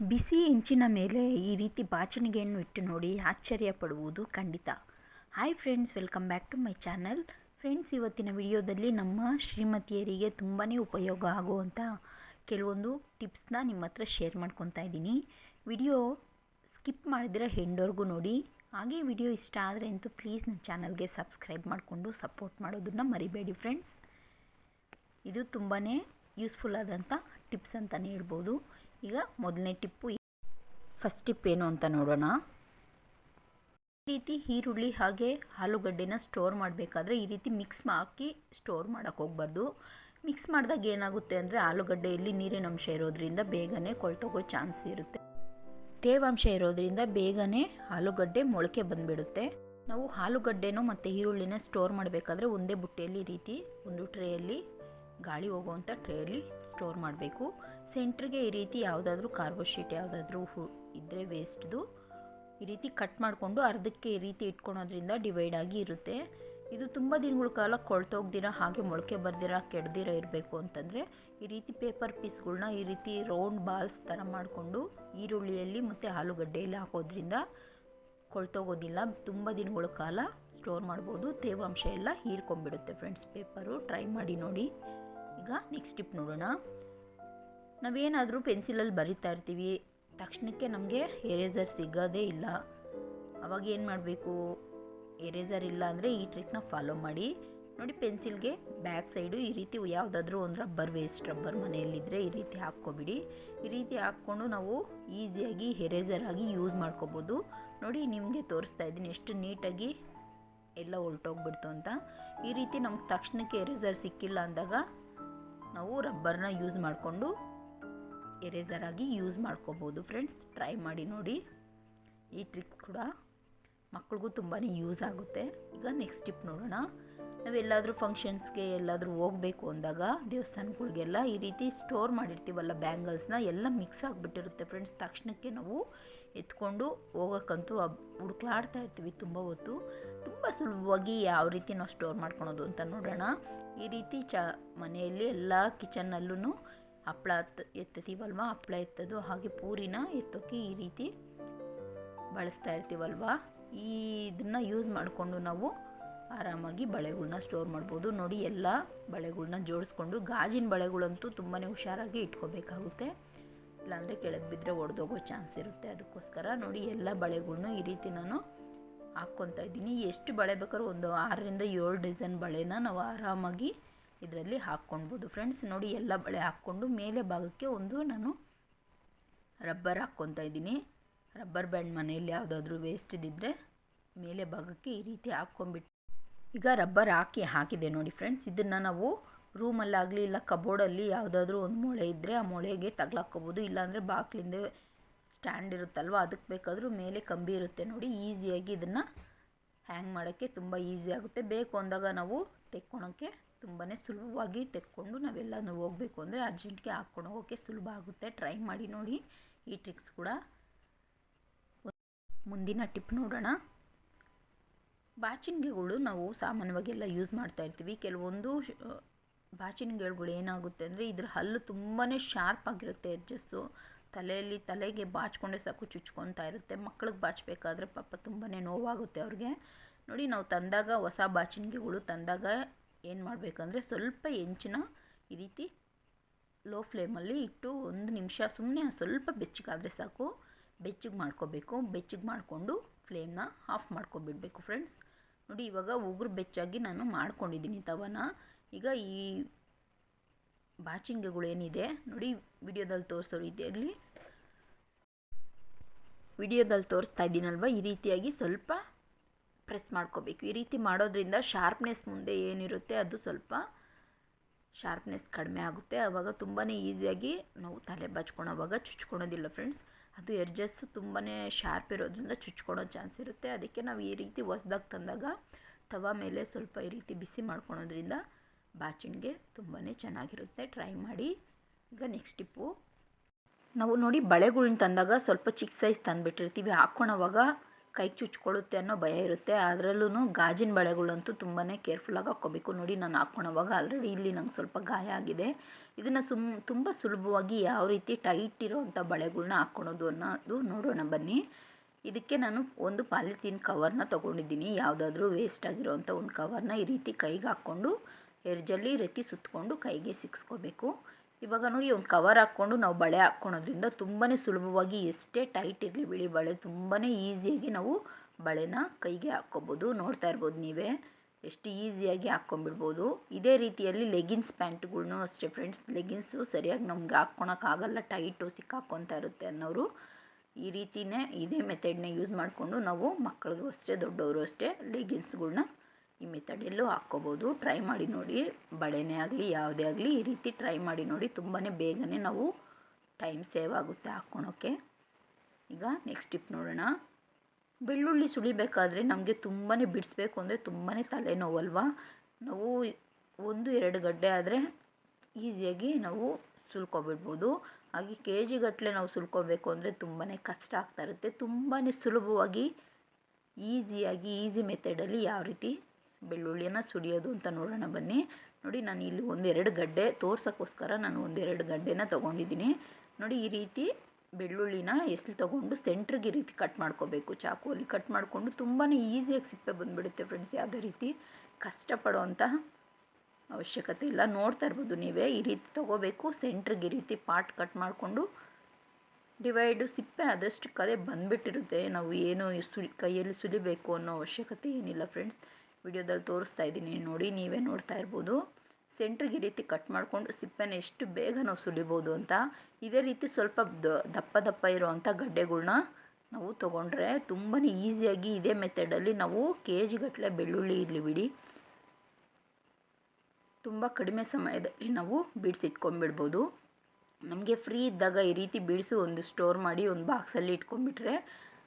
ಬಿಸಿ ಹೆಂಚಿನ ಮೇಲೆ ಈ ರೀತಿ ಬಾಚಣಿಗೆಯನ್ನು ಇಟ್ಟು ನೋಡಿ ಆಶ್ಚರ್ಯ ಪಡುವುದು ಖಂಡಿತ. Hi friends welcome back to my channel friends ಇವತ್ತಿನ ವಿಡಿಯೋದಲ್ಲಿ ನಮ್ಮ ಶ್ರೀಮತಿಯರಿಗೆ ತುಂಬಾ ಉಪಯೋಗ ಆಗುವಂಥ ಕೆಲವೊಂದು ಟಿಪ್ಸ್ನ ನಿಮ್ಮ ಹತ್ರ ಶೇರ್ ಮಾಡ್ಕೊತಾ ಇದ್ದೀನಿ. ವಿಡಿಯೋ ಸ್ಕಿಪ್ ಮಾಡಿದ್ರೆ ಹೆಂಡೋರ್ಗೂ ನೋಡಿ. ಹಾಗೆ ವಿಡಿಯೋ ಇಷ್ಟ ಆದರೆ ಅಂತೂ ಪ್ಲೀಸ್ ನನ್ನ ಚಾನಲ್ಗೆ ಸಬ್ಸ್ಕ್ರೈಬ್ ಮಾಡಿಕೊಂಡು ಸಪೋರ್ಟ್ ಮಾಡೋದನ್ನು ಮರಿಬೇಡಿ ಫ್ರೆಂಡ್ಸ್ ಇದು ತುಂಬಾ ಯೂಸ್ಫುಲ್ ಆದಂಥ ಟಿಪ್ಸ್ ಅಂತಲೇ ಹೇಳ್ಬೋದು. ಈಗ ಮೊದಲನೇ ಟಿಪ್ಪು ಫಸ್ಟ್ ಟಿಪ್ ಏನು ಅಂತ ನೋಡೋಣ. ಈ ರೀತಿ ಈರುಳ್ಳಿ ಹಾಗೆ ಆಲೂಗಡ್ಡೆನ ಸ್ಟೋರ್ ಮಾಡಬೇಕಾದ್ರೆ ಈ ರೀತಿ ಮಿಕ್ಸ್ ಹಾಕಿ ಸ್ಟೋರ್ ಮಾಡೋಕ್ಕೆ ಹೋಗ್ಬಾರ್ದು. ಮಿಕ್ಸ್ ಮಾಡಿದಾಗ ಏನಾಗುತ್ತೆ ಅಂದರೆ ಆಲೂಗಡ್ಡೆಯಲ್ಲಿ ನೀರಿನ ಅಂಶ ಇರೋದ್ರಿಂದ ಬೇಗನೆ ಕೊಳ್ತೋಗೋ ಚಾನ್ಸ್ ಇರುತ್ತೆ. ತೇವಾಂಶ ಇರೋದ್ರಿಂದ ಬೇಗನೆ ಆಲೂಗಡ್ಡೆ ಮೊಳಕೆ ಬಂದುಬಿಡುತ್ತೆ. ನಾವು ಆಲೂಗಡ್ಡೆನೂ ಮತ್ತು ಈರುಳ್ಳಿನ ಸ್ಟೋರ್ ಮಾಡಬೇಕಾದ್ರೆ ಒಂದೇ ಬುಟ್ಟೆಯಲ್ಲಿ ರೀತಿ ಒಂದು ಟ್ರೇಯಲ್ಲಿ ಗಾಳಿ ಹೋಗುವಂಥ ಟ್ರೇಯಲ್ಲಿ ಸ್ಟೋರ್ ಮಾಡಬೇಕು. ಸೆಂಟ್ರಿಗೆ ಈ ರೀತಿ ಯಾವುದಾದ್ರೂ ಕಾರ್ಬೋಶೀಟ್ ಯಾವುದಾದ್ರೂ ಹು ಇದ್ದರೆ ವೇಸ್ಟ್ದು ಈ ರೀತಿ ಕಟ್ ಮಾಡಿಕೊಂಡು ಅರ್ಧಕ್ಕೆ ಈ ರೀತಿ ಇಟ್ಕೊಳೋದ್ರಿಂದ ಡಿವೈಡ್ ಆಗಿ ಇರುತ್ತೆ. ಇದು ತುಂಬ ದಿನಗಳ ಕಾಲ ಕೊಳ್ತೋಗ್ದಿರ, ಹಾಗೆ ಮೊಳಕೆ ಬರ್ದಿರ, ಕೆಡ್ದಿರ ಇರಬೇಕು ಅಂತಂದರೆ, ಈ ರೀತಿ ಪೇಪರ್ ಪೀಸ್ಗಳನ್ನ ಈ ರೀತಿ ರೌಂಡ್ ಬಾಲ್ಸ್ ಥರ ಮಾಡಿಕೊಂಡು ಈರುಳ್ಳಿಯಲ್ಲಿ ಮತ್ತು ಆಲೂಗಡ್ಡೆಯಲ್ಲಿ ಹಾಕೋದ್ರಿಂದ ಕೊಳ್ತೋಗೋದಿಲ್ಲ. ತುಂಬ ದಿನಗಳ ಕಾಲ ಸ್ಟೋರ್ ಮಾಡ್ಬೋದು. ತೇವಾಂಶ ಎಲ್ಲ ಹೀರ್ಕೊಂಡ್ಬಿಡುತ್ತೆ ಫ್ರೆಂಡ್ಸ್ ಪೇಪರು ಟ್ರೈ ಮಾಡಿ ನೋಡಿ. ಈಗ ನೆಕ್ಸ್ಟ್ ಟಿಪ್ ನೋಡೋಣ. ನಾವೇನಾದರೂ ಪೆನ್ಸಿಲಲ್ಲಿ ಬರಿತಾ ಇರ್ತೀವಿ. ತಕ್ಷಣಕ್ಕೆ ನಮಗೆ ಎರೇಸರ್ ಸಿಗೋದೇ ಇಲ್ಲ. ಅವಾಗ ಏನು ಮಾಡಬೇಕು? ಎರೇಸರ್ ಇಲ್ಲ ಅಂದರೆ ಈ ಟ್ರಿಕ್ನ ಫಾಲೋ ಮಾಡಿ. ನೋಡಿ ಪೆನ್ಸಿಲ್ಗೆ ಬ್ಯಾಕ್ ಸೈಡು ಈ ರೀತಿ ಯಾವುದಾದ್ರೂ ಒಂದು ರಬ್ಬರ್ ವೇಸ್ಟ್ ರಬ್ಬರ್ ಮನೆಯಲ್ಲಿದ್ದರೆ ಈ ರೀತಿ ಹಾಕ್ಕೊಬಿಡಿ. ಈ ರೀತಿ ಹಾಕ್ಕೊಂಡು ನಾವು ಈಸಿಯಾಗಿ ಎರೇಸರ್ ಆಗಿ ಯೂಸ್ ಮಾಡ್ಕೋಬೋದು. ನೋಡಿ ನಿಮಗೆ ತೋರಿಸ್ತಾ ಇದ್ದೀನಿ ಎಷ್ಟು ನೀಟಾಗಿ ಎಲ್ಲ ಹೊಲ್ಟೋಗ್ಬಿಡ್ತು ಅಂತ. ಈ ರೀತಿ ನಮ್ಗೆ ತಕ್ಷಣಕ್ಕೆ ಎರೇಸರ್ ಸಿಕ್ಕಿಲ್ಲ ಅಂದಾಗ ನಾವು ರಬ್ಬರ್ನ ಯೂಸ್ ಮಾಡಿಕೊಂಡು ಎರೇಸರ್ ಆಗಿ ಯೂಸ್ ಮಾಡ್ಕೋಬೋದು. ಫ್ರೆಂಡ್ಸ್ ಟ್ರೈ ಮಾಡಿ ನೋಡಿ. ಈ ಟ್ರಿಕ್ ಕೂಡ ಮಕ್ಳಿಗೂ ತುಂಬಾ ಯೂಸ್ ಆಗುತ್ತೆ. ಈಗ ನೆಕ್ಸ್ಟ್ ಟಿಪ್ ನೋಡೋಣ. ನಾವೆಲ್ಲಾದರೂ ಫಂಕ್ಷನ್ಸ್ಗೆ ಎಲ್ಲಾದರೂ ಹೋಗಬೇಕು ಅಂದಾಗ ದೇವಸ್ಥಾನಗಳಿಗೆಲ್ಲ ಈ ರೀತಿ ಸ್ಟೋರ್ ಮಾಡಿರ್ತೀವಲ್ಲ ಬ್ಯಾಂಗಲ್ಸ್ನ ಎಲ್ಲ ಮಿಕ್ಸ್ ಆಗಿಬಿಟ್ಟಿರುತ್ತೆ ಫ್ರೆಂಡ್ಸ್ ತಕ್ಷಣಕ್ಕೆ ನಾವು ಎತ್ಕೊಂಡು ಹೋಗೋಕ್ಕಂತೂ ಹುಡುಕ್ಲಾಡ್ತಾ ಇರ್ತೀವಿ ತುಂಬ ಹೊತ್ತು. ತುಂಬ ಸುಲಭವಾಗಿ ಯಾವ ರೀತಿ ನಾವು ಸ್ಟೋರ್ ಮಾಡ್ಕೊಳೋದು ಅಂತ ನೋಡೋಣ. ಈ ರೀತಿ ಚ ಮನೆಯಲ್ಲಿ ಎಲ್ಲ ಕಿಚನ್ನಲ್ಲೂ ಹಪ್ಪಳ ಎತ್ತತೀವಲ್ವ ಹಪ್ಪಳ ಎತ್ತದು, ಹಾಗೆ ಪೂರಿನ ಎತ್ತೋಕೆ ಈ ರೀತಿ ಬಳಸ್ತಾ ಇರ್ತೀವಲ್ವ? ಈ ಇದನ್ನು ಯೂಸ್ ಮಾಡಿಕೊಂಡು ನಾವು ಆರಾಮಾಗಿ ಬಳೆಗಳ್ನ ಸ್ಟೋರ್ ಮಾಡ್ಬೋದು. ನೋಡಿ, ಎಲ್ಲ ಬಳೆಗಳ್ನ ಜೋಡಿಸ್ಕೊಂಡು ಗಾಜಿನ ಬಳೆಗಳಂತೂ ತುಂಬಾ ಹುಷಾರಾಗಿ ಇಟ್ಕೋಬೇಕಾಗುತ್ತೆ. ಇಲ್ಲಾಂದರೆ ಕೆಳಗೆ ಬಿದ್ದರೆ ಒಡೆದೋಗೋ ಚಾನ್ಸ್ ಇರುತ್ತೆ. ಅದಕ್ಕೋಸ್ಕರ ನೋಡಿ, ಎಲ್ಲ ಬಳೆಗಳ್ನೂ ಈ ರೀತಿ ನಾನು ಹಾಕ್ಕೊತಾ ಇದ್ದೀನಿ. ಎಷ್ಟು ಬಳೆ ಬೇಕಾದ್ರೂ ಒಂದು ಆರರಿಂದ ಏಳು ಡಿಸೈನ್ ಬಳೆನ ನಾವು ಆರಾಮಾಗಿ ಇದರಲ್ಲಿ ಹಾಕ್ಕೊಳ್ಬೋದು ಫ್ರೆಂಡ್ಸ್ ನೋಡಿ ಎಲ್ಲ ಬಳೆ ಹಾಕ್ಕೊಂಡು ಮೇಲೆ ಭಾಗಕ್ಕೆ ಒಂದು ನಾನು ರಬ್ಬರ್ ಹಾಕ್ಕೊತಾ ಇದ್ದೀನಿ. ರಬ್ಬರ್ ಬ್ಯಾಂಡ್ ಮನೆಯಲ್ಲಿ ಯಾವುದಾದ್ರೂ ವೇಸ್ಟ್ ಮೇಲೆ ಭಾಗಕ್ಕೆ ಈ ರೀತಿ ಹಾಕ್ಕೊಂಬಿಟ್ಟು ಈಗ ರಬ್ಬರ್ ಹಾಕಿ ಹಾಕಿದೆ ನೋಡಿ ಫ್ರೆಂಡ್ಸ್ ಇದನ್ನು ನಾವು ರೂಮಲ್ಲಾಗಲಿ ಇಲ್ಲ ಕಬೋರ್ಡಲ್ಲಿ ಯಾವುದಾದ್ರೂ ಒಂದು ಮೊಳೆ ಇದ್ದರೆ ಆ ಮೊಳೆಗೆ ತಗ್ಲಾಕ್ಕೋಬೋದು. ಇಲ್ಲಾಂದರೆ ಬಾಕ್ಲಿಂದ ಸ್ಟ್ಯಾಂಡ್ ಇರುತ್ತಲ್ವ ಅದಕ್ಕೆ ಬೇಕಾದರೂ ಮೇಲೆ ಕಂಬಿ ಇರುತ್ತೆ ನೋಡಿ ಈಸಿಯಾಗಿ ಇದನ್ನು ಹ್ಯಾಂಗ್ ಮಾಡೋಕ್ಕೆ ತುಂಬ ಈಸಿ ಆಗುತ್ತೆ. ಬೇಕು ಅಂದಾಗ ನಾವು ತೆಕ್ಕೊಳೋಕ್ಕೆ ತುಂಬಾ ಸುಲಭವಾಗಿ ತೆಕ್ಕೊಂಡು ನಾವೆಲ್ಲನೂ ಹೋಗಬೇಕು ಅಂದರೆ ಅರ್ಜೆಂಟ್ಗೆ ಹಾಕ್ಕೊಂಡು ಹೋಗೋಕ್ಕೆ ಸುಲಭ ಆಗುತ್ತೆ. ಟ್ರೈ ಮಾಡಿ ನೋಡಿ. ಈ ಟ್ರಿಕ್ಸ್ ಕೂಡ ಮುಂದಿನ ಟಿಪ್ ನೋಡೋಣ. ಬಾಚಿನಿಗೆಗಳು ನಾವು ಸಾಮಾನ್ಯವಾಗಿ ಎಲ್ಲ ಯೂಸ್ ಮಾಡ್ತಾ ಇರ್ತೀವಿ. ಕೆಲವೊಂದು ಬಾಚಿನಿಗೆಗಳು ಏನಾಗುತ್ತೆ ಅಂದರೆ ಇದ್ರ ಹಲ್ಲು ತುಂಬಾ ಶಾರ್ಪ್ ಆಗಿರುತ್ತೆ ಎಡ್ಜಸ್ಸು ತಲೆಯಲ್ಲಿ ತಲೆಗೆ ಬಾಚ್ಕೊಂಡೆ ಸಾಕು ಚುಚ್ಕೊತಾ ಇರುತ್ತೆ. ಮಕ್ಳಿಗೆ ಬಾಚಬೇಕಾದ್ರೆ ಪಾಪ ತುಂಬಾ ನೋವಾಗುತ್ತೆ ಅವ್ರಿಗೆ. ನೋಡಿ ನಾವು ತಂದಾಗ ಹೊಸ ಬಾಚಣಿಗೆಗಳು ತಂದಾಗ ಏನು ಮಾಡಬೇಕಂದ್ರೆ ಸ್ವಲ್ಪ ಹೆಂಚಿನ ಈ ರೀತಿ ಲೋ ಫ್ಲೇಮಲ್ಲಿ ಇಟ್ಟು ಒಂದು ನಿಮಿಷ ಸುಮ್ಮನೆ ಸ್ವಲ್ಪ ಬೆಚ್ಚಗಾದರೆ ಸಾಕು. ಬೆಚ್ಚಗೆ ಮಾಡ್ಕೋಬೇಕು. ಬೆಚ್ಚಗೆ ಮಾಡಿಕೊಂಡು ಫ್ಲೇಮ್ನ ಆಫ್ ಮಾಡ್ಕೊಬಿಡಬೇಕು ಫ್ರೆಂಡ್ಸ್ ನೋಡಿ ಇವಾಗ ಉಗುರು ಬೆಚ್ಚಾಗಿ ನಾನು ಮಾಡ್ಕೊಂಡಿದ್ದೀನಿ ತವನ. ಈಗ ಈ ಬಾಚಿಂಗೆಗಳು ಏನಿದೆ ನೋಡಿ ವಿಡಿಯೋದಲ್ಲಿ ತೋರಿಸೋ ರೀತಿಯಲ್ಲಿ ವಿಡಿಯೋದಲ್ಲಿ ತೋರಿಸ್ತಾ ಇದ್ದೀನಲ್ವ? ಈ ರೀತಿಯಾಗಿ ಸ್ವಲ್ಪ ಪ್ರೆಸ್ ಮಾಡ್ಕೋಬೇಕು. ಈ ರೀತಿ ಮಾಡೋದ್ರಿಂದ ಶಾರ್ಪ್ನೆಸ್ ಮುಂದೆ ಏನಿರುತ್ತೆ ಅದು ಸ್ವಲ್ಪ ಶಾರ್ಪ್ನೆಸ್ ಕಡಿಮೆ ಆಗುತ್ತೆ. ಆವಾಗ ತುಂಬಾ ಈಸಿಯಾಗಿ ನಾವು ತಲೆ ಬಾಚ್ಕೊಳೋವಾಗ ಚುಚ್ಕೊಳೋದಿಲ್ಲ ಫ್ರೆಂಡ್ಸ್ ಅದು ಎಡ್ಜಸ್ಸು ತುಂಬಾ ಶಾರ್ಪ್ ಇರೋದ್ರಿಂದ ಚುಚ್ಕೊಳೋ ಚಾನ್ಸ್ ಇರುತ್ತೆ. ಅದಕ್ಕೆ ನಾವು ಈ ರೀತಿ ಹೊಸ್ದಾಗಿ ತಂದಾಗ ತವ ಮೇಲೆ ಸ್ವಲ್ಪ ಈ ರೀತಿ ಬಿಸಿ ಮಾಡ್ಕೊಳೋದ್ರಿಂದ ಬಾಚಿಣಿಗೆ ತುಂಬಾ ಚೆನ್ನಾಗಿರುತ್ತೆ. ಟ್ರೈ ಮಾಡಿ. ಈಗ ನೆಕ್ಸ್ಟ್ ಟಿಪ್ಪು ನಾವು ನೋಡಿ ಬಳೆಗಳ್ನ ತಂದಾಗ ಸ್ವಲ್ಪ ಚಿಕ್ಕ ಸೈಜ್ ತಂದುಬಿಟ್ಟಿರ್ತೀವಿ. ಹಾಕ್ಕೊಳೋವಾಗ ಕೈಗೆ ಚುಚ್ಕೊಳ್ಳುತ್ತೆ ಅನ್ನೋ ಭಯ ಇರುತ್ತೆ. ಅದರಲ್ಲೂ ಗಾಜಿನ ಬಳೆಗಳಂತೂ ತುಂಬಾ ಕೇರ್ಫುಲ್ಲಾಗಿ ಹಾಕ್ಕೋಬೇಕು. ನೋಡಿ, ನಾನು ಹಾಕ್ಕೊಳೋವಾಗ ಆಲ್ರೆಡಿ ಇಲ್ಲಿ ನಂಗೆ ಸ್ವಲ್ಪ ಗಾಯ ಆಗಿದೆ. ಇದನ್ನು ಸುಮ್, ತುಂಬ ಸುಲಭವಾಗಿ ಯಾವ ರೀತಿ ಟೈಟ್ ಇರೋವಂಥ ಬಳೆಗಳನ್ನ ಹಾಕ್ಕೊಳೋದು ಅನ್ನೋದು ನೋಡೋಣ ಬನ್ನಿ. ಇದಕ್ಕೆ ನಾನು ಒಂದು ಪಾಲಿಥೀನ್ ಕವರ್ನ ತೊಗೊಂಡಿದ್ದೀನಿ. ಯಾವುದಾದ್ರೂ ವೇಸ್ಟ್ ಆಗಿರೋವಂಥ ಒಂದು ಕವರ್ನ ಈ ರೀತಿ ಕೈಗೆ ಹಾಕ್ಕೊಂಡು ಎರ್ಜಲ್ಲಿ ರೀತಿ ಸುತ್ತಕೊಂಡು ಕೈಗೆ ಸಿಕ್ಸ್ಕೋಬೇಕು. ಇವಾಗ ನೋಡಿ ಒಂದು ಕವರ್ ಹಾಕ್ಕೊಂಡು ನಾವು ಬಳೆ ಹಾಕ್ಕೊಳೋದ್ರಿಂದ ತುಂಬಾ ಸುಲಭವಾಗಿ ಎಷ್ಟೇ ಟೈಟ್ ಇರಲಿ ಬಿಡಿ ಬಳೆ ತುಂಬಾ ಈಸಿಯಾಗಿ ನಾವು ಬಳೆನ ಕೈಗೆ ಹಾಕ್ಕೊಬೋದು. ನೋಡ್ತಾ ಇರ್ಬೋದು ನೀವೇ. ಎಷ್ಟು ಈಸಿಯಾಗಿ ಹಾಕ್ಕೊಂಬಿಡ್ಬೋದು ಇದೇ ರೀತಿಯಲ್ಲಿ ಲೆಗಿನ್ಸ್ ಪ್ಯಾಂಟ್ಗಳ್ನೂ ಅಷ್ಟೇ ಫ್ರೆಂಡ್ಸ್ ಲೆಗಿನ್ಸು ಸರಿಯಾಗಿ ನಮ್ಗೆ ಹಾಕ್ಕೊಳಕ್ಕಾಗಲ್ಲ ಟೈಟು ಸಿಕ್ಕಾಕ್ಕೊತಾ ಇರುತ್ತೆ ಅನ್ನೋರು. ಈ ರೀತಿಯೇ ಇದೇ ಮೆಥಡ್ನ ಯೂಸ್ ಮಾಡಿಕೊಂಡು ನಾವು ಮಕ್ಕಳಿಗೂ ಅಷ್ಟೇ, ದೊಡ್ಡವರು ಅಷ್ಟೇ ಲೆಗಿನ್ಸ್ಗಳ್ನ ಈ ಮೆಥಡಲ್ಲೂ ಹಾಕ್ಕೋಬೋದು. ಟ್ರೈ ಮಾಡಿ ನೋಡಿ. ಬಳೆನೇ ಆಗಲಿ, ಯಾವುದೇ ಆಗಲಿ, ಈ ರೀತಿ ಟ್ರೈ ಮಾಡಿ ನೋಡಿ. ತುಂಬಾ ಬೇಗನೆ ನಾವು ಟೈಮ್ ಸೇವ್ ಆಗುತ್ತೆ ಹಾಕ್ಕೊಳೋಕ್ಕೆ ಈಗ ನೆಕ್ಸ್ಟ್ ಟಿಪ್ ನೋಡೋಣ. ಬೆಳ್ಳುಳ್ಳಿ ಸುಳಿಬೇಕಾದ್ರೆ ನಮಗೆ ತುಂಬಾ ಬಿಡಿಸ್ಬೇಕು ಅಂದರೆ ತುಂಬಾ ತಲೆನೋವಲ್ವಾ? ನಾವು ಒಂದು, ಎರಡು ಗಡ್ಡೆ ಆದರೆ ಈಸಿಯಾಗಿ ನಾವು ಸುಲ್ಕೊಬಿಡ್ಬೋದು. ಹಾಗೆ ಕೆ ಜಿಗಟ್ಟಲೆ ನಾವು ಸುಲ್ಕೋಬೇಕು ಅಂದರೆ ತುಂಬಾ ಕಷ್ಟ ಆಗ್ತಾ ಇರುತ್ತೆ. ತುಂಬಾ ಸುಲಭವಾಗಿ, ಈಸಿಯಾಗಿ, ಈಸಿ ಮೆಥಡಲ್ಲಿ ಯಾವ ರೀತಿ ಬೆಳ್ಳುಳ್ಳಿಯನ್ನು ಸುಡಿಯೋದು ಅಂತ ನೋಡೋಣ ಬನ್ನಿ. ನೋಡಿ, ನಾನು ಇಲ್ಲಿ ಒಂದೆರಡು ಗಡ್ಡೆ ತೋರ್ಸೋಕ್ಕೋಸ್ಕರ ನಾನು ಒಂದೆರಡು ಗಡ್ಡೆನ ತೊಗೊಂಡಿದ್ದೀನಿ. ನೋಡಿ, ಈ ರೀತಿ ಬೆಳ್ಳುಳ್ಳಿನ ಎಸ್ಲು ತೊಗೊಂಡು ಸೆಂಟ್ರಿಗೆ ಈ ರೀತಿ ಕಟ್ ಮಾಡ್ಕೋಬೇಕು. ಚಾಕುವಲ್ಲಿ ಕಟ್ ಮಾಡಿಕೊಂಡು ತುಂಬಾ ಈಸಿಯಾಗಿ ಸಿಪ್ಪೆ ಬಂದುಬಿಡುತ್ತೆ ಫ್ರೆಂಡ್ಸ್, ಯಾವುದೇ ರೀತಿ ಕಷ್ಟಪಡೋವಂಥ ಅವಶ್ಯಕತೆ ಇಲ್ಲ. ನೋಡ್ತಾ ಇರ್ಬೋದು ನೀವೇ, ಈ ರೀತಿ ತೊಗೋಬೇಕು. ಸೆಂಟ್ರಿಗೆ ಈ ರೀತಿ ಪಾರ್ಟ್ ಕಟ್ ಮಾಡಿಕೊಂಡು ಡಿವೈಡು ಸಿಪ್ಪೆ ಆದಷ್ಟು ಕದೇ ಬಂದುಬಿಟ್ಟಿರುತ್ತೆ. ನಾವು ಏನು ಸುಲಿ ಕೈಯಲ್ಲಿ ಸುಲಿಬೇಕು ಅನ್ನೋ ಅವಶ್ಯಕತೆ ಏನಿಲ್ಲ ಫ್ರೆಂಡ್ಸ್. ವಿಡಿಯೋದಲ್ಲಿ ತೋರಿಸ್ತಾ ಇದ್ದೀನಿ ನೋಡಿ, ನೀವೇ ನೋಡ್ತಾ ಇರ್ಬೋದು. ಸೆಂಟ್ರಿಗೆ ಈ ರೀತಿ ಕಟ್ ಮಾಡಿಕೊಂಡು ಸಿಪ್ಪೆನ ಎಷ್ಟು ಬೇಗ ನಾವು ಸುಲಿಬೋದು ಅಂತ. ಇದೇ ರೀತಿ ಸ್ವಲ್ಪ ದಪ್ಪ ದಪ್ಪ ಇರೋವಂಥ ಗಡ್ಡೆಗಳ್ನ ನಾವು ತೊಗೊಂಡ್ರೆ ತುಂಬಾ ಈಸಿಯಾಗಿ ಇದೇ ಮೆಥಡಲ್ಲಿ ನಾವು ಕೆ ಜಿಗಟ್ಟಲೆ ಬೆಳ್ಳುಳ್ಳಿ ಇರಲಿ ಬಿಡಿ. ತುಂಬ ಕಡಿಮೆ ಸಮಯದಲ್ಲಿ ನಾವು ಬಿಡಿಸಿಟ್ಕೊಂಡ್ಬಿಡ್ಬೋದು. ನಮಗೆ ಫ್ರೀ ಇದ್ದಾಗ ಈ ರೀತಿ ಬಿಡಿಸಿ ಒಂದು ಸ್ಟೋರ್ ಮಾಡಿ ಒಂದು ಬಾಕ್ಸಲ್ಲಿ ಇಟ್ಕೊಂಡ್ಬಿಟ್ರೆ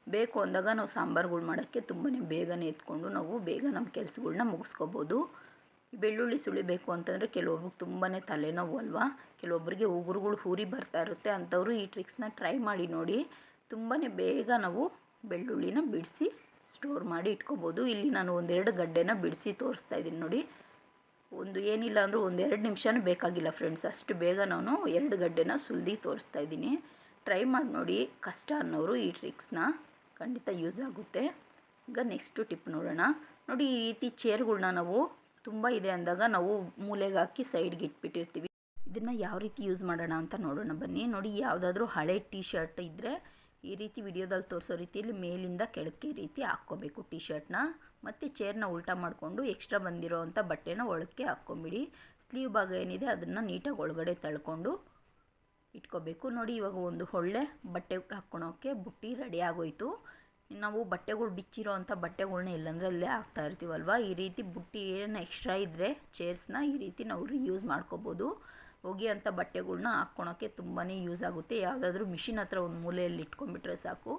ಬೇಕು ಅಂದಾಗ ನಾವು ಸಾಂಬಾರುಗಳು ಮಾಡೋಕ್ಕೆ ತುಂಬಾ ಬೇಗನೆ ಎತ್ಕೊಂಡು ನಾವು ಬೇಗ ನಮ್ಮ ಕೆಲಸಗಳ್ನ ಮುಗಿಸ್ಕೋಬೋದು. ಬೆಳ್ಳುಳ್ಳಿ ಸುಳಿಬೇಕು ಅಂತಂದರೆ ಕೆಲವೊಬ್ರಿಗೆ ತುಂಬಾ ತಲೆನೋವು ಅಲ್ವಾ? ಕೆಲವೊಬ್ಬರಿಗೆ ಉಗುರುಗಳು ಊರಿ ಬರ್ತಾ ಇರುತ್ತೆ. ಅಂಥವರು ಈ ಟ್ರಿಕ್ಸ್ನ ಟ್ರೈ ಮಾಡಿ ನೋಡಿ ತುಂಬಾ ಬೇಗ ನಾವು ಬೆಳ್ಳುಳ್ಳಿನ ಬಿಡಿಸಿ ಸ್ಟೋರ್ ಮಾಡಿ ಇಟ್ಕೋಬೋದು. ಇಲ್ಲಿ ನಾನು ಒಂದೆರಡು ಗಡ್ಡೆನ ಬಿಡಿಸಿ ತೋರಿಸ್ತಾ ಇದ್ದೀನಿ ನೋಡಿ. ಒಂದು ಏನಿಲ್ಲ ಅಂದರೂ ಒಂದೆರಡು ನಿಮಿಷನೂ ಬೇಕಾಗಿಲ್ಲ ಫ್ರೆಂಡ್ಸ್ ಅಷ್ಟು ಬೇಗ ನಾನು ಎರಡು ಗಡ್ಡೆನ ಸುಲ್ದಿ ತೋರಿಸ್ತಾ ಇದ್ದೀನಿ. ಟ್ರೈ ಮಾಡಿ ನೋಡಿ ಕಷ್ಟ ಅನ್ನೋರು ಈ ಟ್ರಿಕ್ಸ್ನ ಖಂಡಿತ ಯೂಸ್ ಆಗುತ್ತೆ. ಈಗ ನೆಕ್ಸ್ಟು ಟಿಪ್ ನೋಡೋಣ. ನೋಡಿ ಈ ರೀತಿ ಚೇರ್ಗಳನ್ನ ನಾವು ತುಂಬ ಇದೆ ಅಂದಾಗ ನಾವು ಮೂಲೆಗೆ ಹಾಕಿ ಸೈಡ್ಗೆ ಇಟ್ಬಿಟ್ಟಿರ್ತೀವಿ. ಇದನ್ನು ಯಾವ ರೀತಿ ಯೂಸ್ ಮಾಡೋಣ ಅಂತ ನೋಡೋಣ ಬನ್ನಿ. ನೋಡಿ ಯಾವುದಾದ್ರೂ ಹಳೆ ಟೀ ಶರ್ಟ್ ಇದ್ದರೆ ಈ ರೀತಿ ವಿಡಿಯೋದಲ್ಲಿ ತೋರಿಸೋ ರೀತಿಯಲ್ಲಿ ಮೇಲಿಂದ ಕೆಳಕ್ಕೆ ರೀತಿ ಹಾಕ್ಕೋಬೇಕು ಟಿ ಶರ್ಟ್ನ ಮತ್ತು ಚೇರ್ನ ಉಲ್ಟಾ ಮಾಡಿಕೊಂಡು ಎಕ್ಸ್ಟ್ರಾ ಬಂದಿರೋ ಅಂಥ ಬಟ್ಟೆನ ಒಳಕ್ಕೆ ಹಾಕ್ಕೊಂಬಿಡಿ. ಸ್ಲೀವ್ ಭಾಗ ಏನಿದೆ ಅದನ್ನು ನೀಟಾಗಿ ಒಳಗಡೆ ತಳ್ಕೊಂಡು ಇಟ್ಕೋಬೇಕು. ನೋಡಿ, ಇವಾಗ ಒಂದು ಒಳ್ಳೆ ಬಟ್ಟೆ ಹಾಕ್ಕೊಳೋಕ್ಕೆ ಬುಟ್ಟಿ ರೆಡಿ ಆಗೋಯಿತು. ನಾವು ಬಟ್ಟೆಗಳು ಬಿಚ್ಚಿರೋ ಅಂಥ ಬಟ್ಟೆಗಳ್ನ ಇಲ್ಲಾಂದರೆ ಅಲ್ಲೇ ಹಾಕ್ತಾ ಇರ್ತೀವಲ್ವ? ಈ ರೀತಿ ಬುಟ್ಟಿ ಏನು ಎಕ್ಸ್ಟ್ರಾ ಇದ್ದರೆ ಚೇರ್ಸ್ನ ಈ ರೀತಿ ನಾವು ಯೂಸ್ ಮಾಡ್ಕೋಬೋದು. ಒಗೆಯೋಂಥ ಬಟ್ಟೆಗಳ್ನ ಹಾಕ್ಕೊಳೋಕ್ಕೆ ತುಂಬಾ ಯೂಸ್ ಆಗುತ್ತೆ. ಯಾವುದಾದ್ರೂ ಮಿಷಿನ್ ಹತ್ರ ಒಂದು ಮೂಲೆಯಲ್ಲಿ ಇಟ್ಕೊಂಡ್ಬಿಟ್ರೆ ಸಾಕು.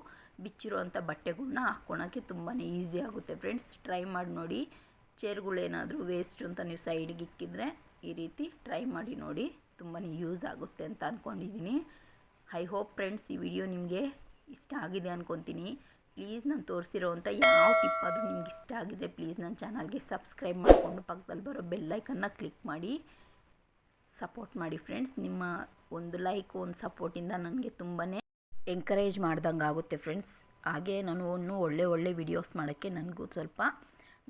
ಬಿಚ್ಚಿರೋವಂಥ ಬಟ್ಟೆಗಳ್ನ ಹಾಕ್ಕೊಳೋಕ್ಕೆ ತುಂಬಾ ಈಸಿ ಆಗುತ್ತೆ ಫ್ರೆಂಡ್ಸ್ ಟ್ರೈ ಮಾಡಿ ನೋಡಿ. ಚೇರ್ಗಳೇನಾದರೂ ವೇಸ್ಟ್ ಅಂತ ನೀವು ಸೈಡ್ಗೆ ಇಕ್ಕಿದ್ರೆ ಈ ರೀತಿ ಟ್ರೈ ಮಾಡಿ ನೋಡಿ. ತುಂಬಾ ಯೂಸ್ ಆಗುತ್ತೆ ಅಂತ ಅಂದ್ಕೊಂಡಿದ್ದೀನಿ ಐ ಹೋಪ್ ಫ್ರೆಂಡ್ಸ್ ಈ ವಿಡಿಯೋ ನಿಮಗೆ ಇಷ್ಟ ಆಗಿದೆ ಅಂದ್ಕೊತೀನಿ ಪ್ಲೀಸ್ ನಾನು ತೋರಿಸಿರೋವಂಥ ಯಾವ ಟಿಪ್ ಆದರೂ ನಿಮ್ಗೆ ಇಷ್ಟ ಆಗಿದೆ ಪ್ಲೀಸ್ ನನ್ನ ಚಾನಲ್ಗೆ ಸಬ್ಸ್ಕ್ರೈಬ್ ಮಾಡಿಕೊಂಡು ಪಕ್ಕದಲ್ಲಿ ಬರೋ ಬೆಲ್ಲೈಕನ್ನ ಕ್ಲಿಕ್ ಮಾಡಿ. ಸಪೋರ್ಟ್ ಮಾಡಿ ಫ್ರೆಂಡ್ಸ್ ನಿಮ್ಮ ಒಂದು ಲೈಕ್ ಒಂದು ಸಪೋರ್ಟಿಂದ ನನಗೆ ತುಂಬಾ ಎಂಕರೇಜ್ ಮಾಡ್ದಂಗೆ ಆಗುತ್ತೆ ಫ್ರೆಂಡ್ಸ್ ಹಾಗೆ ನಾನು ಇನ್ನೂ ಒಳ್ಳೆ ಒಳ್ಳೆ ವಿಡಿಯೋಸ್ ಮಾಡೋಕ್ಕೆ ನನಗೂ ಸ್ವಲ್ಪ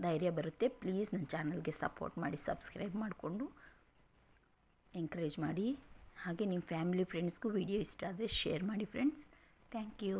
ಧೈರ್ಯ ಬರುತ್ತೆ. ಪ್ಲೀಸ್ ನನ್ನ ಚಾನಲ್ಗೆ ಸಪೋರ್ಟ್ ಮಾಡಿ ಸಬ್ಸ್ಕ್ರೈಬ್ ಮಾಡಿಕೊಂಡು. ಎಂಕರೇಜ್ ಮಾಡಿ. ಹಾಗೆ ನಿಮ್ಮ ಫ್ಯಾಮಿಲಿ ಫ್ರೆಂಡ್ಸ್ಗೂ ವಿಡಿಯೋ ಇಷ್ಟ ಆದರೆ ಶೇರ್ ಮಾಡಿ ಫ್ರೆಂಡ್ಸ್ ಥ್ಯಾಂಕ್ ಯು